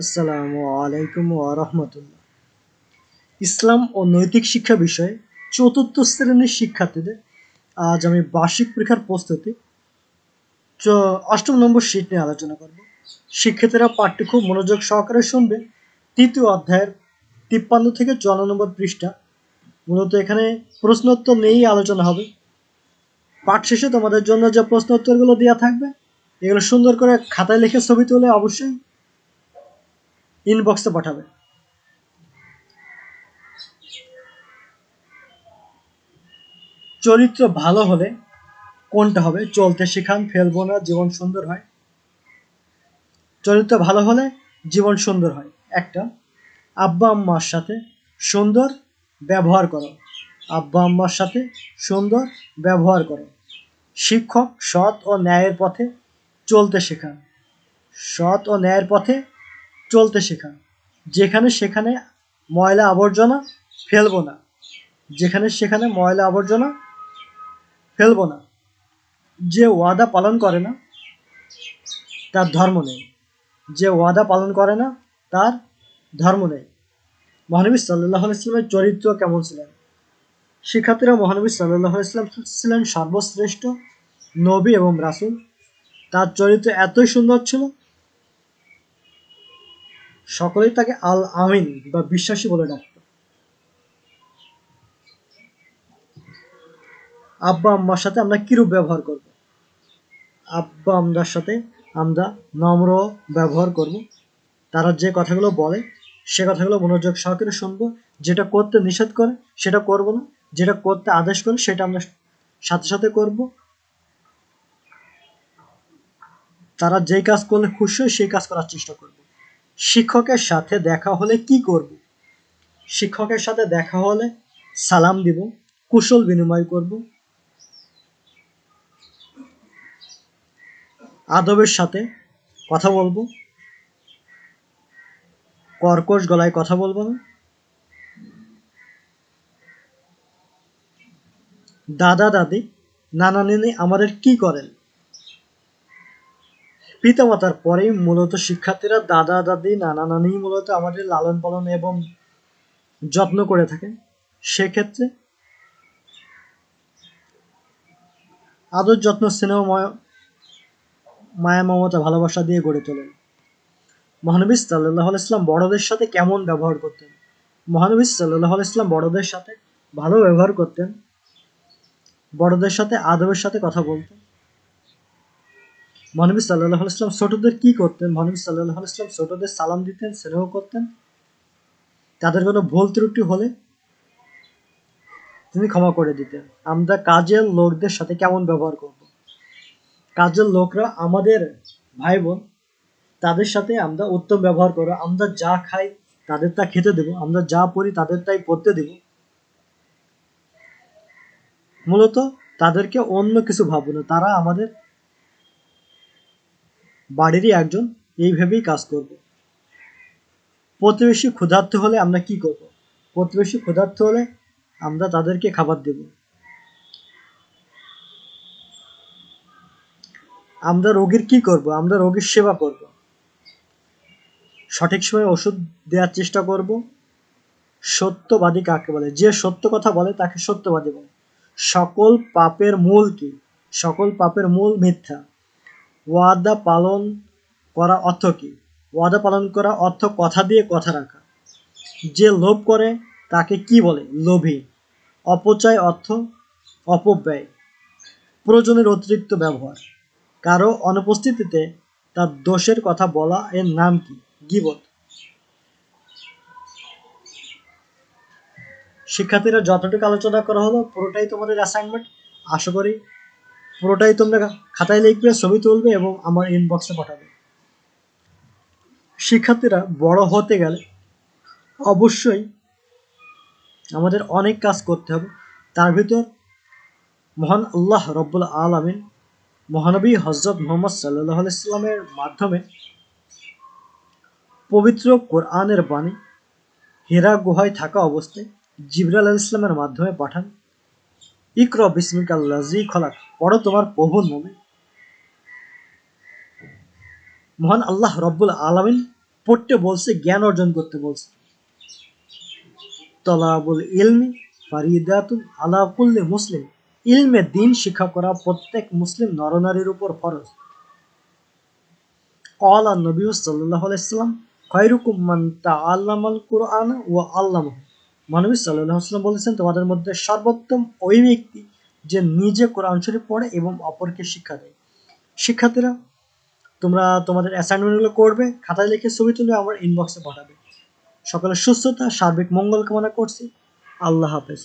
আসসালামু আলাইকুম রহমতুল্লাহ। ইসলাম ও নৈতিক শিক্ষা বিষয়ে চতুর্থ শ্রেণির শিক্ষার্থীদের আজ আমি বার্ষিক পরীক্ষার প্রস্তুতি অষ্টম নম্বর শীট নিয়ে আলোচনা করব। শিক্ষার্থীরা পাঠটি খুব মনোযোগ সহকারে শুনবে। তৃতীয় অধ্যায়ের তিপ্পান্ন থেকে চুয়ান্ন নম্বর পৃষ্ঠা। মূলত এখানে প্রশ্নোত্তর নিয়েই আলোচনা হবে। পাঠ শেষে তোমাদের জন্য যে প্রশ্নোত্তরগুলো দেওয়া থাকবে, এগুলো সুন্দর করে খাতায় লিখে ছবি তুলে অবশ্যই ইনবক্সে পাঠাবে। চরিত্র ভালো হলে কোনটা হবে? চলতে শেখান, ফেলব না, জীবন সুন্দর হয়। চরিত্র ভালো হলে জীবন সুন্দর হয়। একটা, আব্বা আম্মার সাথে সুন্দর ব্যবহার করো। আব্বা আম্মার সাথে সুন্দর ব্যবহার করো। শিক্ষক সৎ ও ন্যায়ের পথে চলতে শেখান। সৎ ও ন্যায়ের পথে চলতে শেখা যেখানে সেখানে ময়লা আবর্জনা ফেলব না। যেখানে সেখানে ময়লা আবর্জনা ফেলব না। যে ওয়াদা পালন করে না, তার ধর্ম নেই। যে ওয়াদা পালন করে না, তার ধর্ম নেই। মহানবী সাল্লাহ ইসলামের চরিত্র কেমন ছিলেন? শিক্ষার্থীরা মহানবী সাল্লাহ ইসলাম ছিলেন সর্বশ্রেষ্ঠ নবী এবং রাসূল। তার চরিত্র এতই সুন্দর ছিল সকলেই তাকে আল আমিন বা বিশ্বাসী বলে ডাকত। আব্বা আম্মার সাথে আমরা কিরূপ ব্যবহার করব? আব্বা আম্মার সাথে আমরা নম্র ব্যবহার করব। তারা যে কথাগুলো বলে, সে কথাগুলো মনোযোগ সহকারে শুনব। যেটা করতে নিষেধ করে, সেটা করব না। যেটা করতে আদেশ করে, সেটা আমরা সাথে সাথে করব। তারা যেই কাজ করলে খুশি হয়, সেই কাজ করার চেষ্টা করব। শিক্ষকের সাথে দেখা হলে কি করব? শিক্ষকের সাথে দেখা হলে সালাম দিব, কুশল বিনিময় করব। আদবের সাথে কথা বলব। কর্কশ গলায় কথা বলব না। দাদা দাদি, নানা নানি আমাদের কি করেন? পিতামাতার পরেই মূলত শিক্ষার্থীরা দাদা, দাদি, নানা, নানি মূলত আমাদের লালন পালন এবং যত্ন করে থাকেন। সেক্ষেত্রে আদর যত্ন স্নেহময় মায়া মমতা, ভালোবাসা দিয়ে গড়ে তোলেন। মহানবী সাল্লাহ ইসলাম বড়দের সাথে কেমন ব্যবহার করতেন? মহানবী সাল্লাহ ইসলাম বড়দের সাথে ভালো ব্যবহার করতেন। বড়দের সাথে আদবের সাথে কথা বলতেন। মহানবী সাল্লাহ ইসলাম ছোটদের কি করতেন? মহানবী সাল্লাহ ইসলাম ছোটদের সালাম দিতেন, স্নেহ করতেন? তাদের কোনো ভুল ত্রুটি হলে তিনি ক্ষমা করে দিতেন। আমরা কাজের লোকদের সাথে কেমন ব্যবহার করব? কাজের লোকরা আমাদের ভাই বোন তাদের সাথে আমরা উত্তম ব্যবহার করো আমরা যা খাই তাদের তা খেতে দেব, আমরা যা পড়ি তাদের তাই পড়তে দেব। মূলত তাদেরকে অন্য কিছু ভাববো না, তারা আমাদের বাড়িরই একজন এইভাবেই কাজ করব। প্রতিবেশী ক্ষুধার্ত হলে আমরা কি করব? প্রতিবেশী ক্ষুধার্ত হলে আমরা তাদেরকে খাবার দেব। আমরা রোগীর কি করব? আমরা রোগীর সেবা করব। সঠিক সময়ে ওষুধ দেওয়ার চেষ্টা করব। সত্যবাদী কাকে বলে? যে সত্য কথা বলে তাকে সত্যবাদী বলে। সকল পাপের মূল কি? সকল পাপের মূল মিথ্যা। ওয়াদা পালন করা অর্থ কি? ওয়াদা পালন করা অর্থ কথা দিয়ে কথা রাখা। যে লোভ করে, তাকে কি বলে? লোভী। অপচয় অর্থ অপব্যয়। প্রয়োজনের অতিরিক্ত ব্যবহার। কারও অনুপস্থিতিতে তার দোষের কথা বলা এর নাম কি? গিবত। শিক্ষার্থীরা যতটুকু আলোচনা করা হলো, পুরোটাই তোমাদের অ্যাসাইনমেন্ট আশা করি পুরোটাই তোমরা খাতায় লিখবে, ছবি তুলবে এবং আমার ইনবক্সে পাঠাবে। শিক্ষার্থীরা বড় হতে গেলে অবশ্যই আমাদের অনেক কাজ করতে হবে। তার ভিতর মহান আল্লাহ রব্বুল আলমিন, মহানবী হজরত মোহাম্মদ সাল্লাহ ইসলামের মাধ্যমে পবিত্র কোরআনের বাণী হেরা গুহায় থাকা অবস্থায় জিবরাল ইসলামের মাধ্যমে পাঠান। ইকর বিসমিকাল্লাজি খলাক, পড়ো তোমার প্রভুর নামে। মহান আল্লাহ রব্বুল আলমিন পড়তে বলছে, জ্ঞান অর্জন করতে বলছে। তলাবুল ইলমি ফারিদাতুল মুসলিম। ইলমে দিন শিক্ষা করা প্রত্যেক মুসলিম নরনারীর উপর ফরজ। কলা নবী সাল্লাহ আলাইসাল্লাম আল্লামাল কুরআন ও আল্লামহ। মানবী আলাইহি বলেছেন, তোমাদের মধ্যে সর্বোত্তম ওই ব্যক্তি যে নিজে কোরআন শরীফ পড়ে এবং অপরকে শিক্ষা দেয়। শিক্ষার্থীরা, তোমরা তোমাদের অ্যাসাইনমেন্টগুলো করবে, খাতায় লিখে ছবি তুলে আমার ইনবক্সে পাঠাবে। সকলের সুস্থতা, সার্বিক মঙ্গল কামনা করছি। আল্লাহ হাফেজ।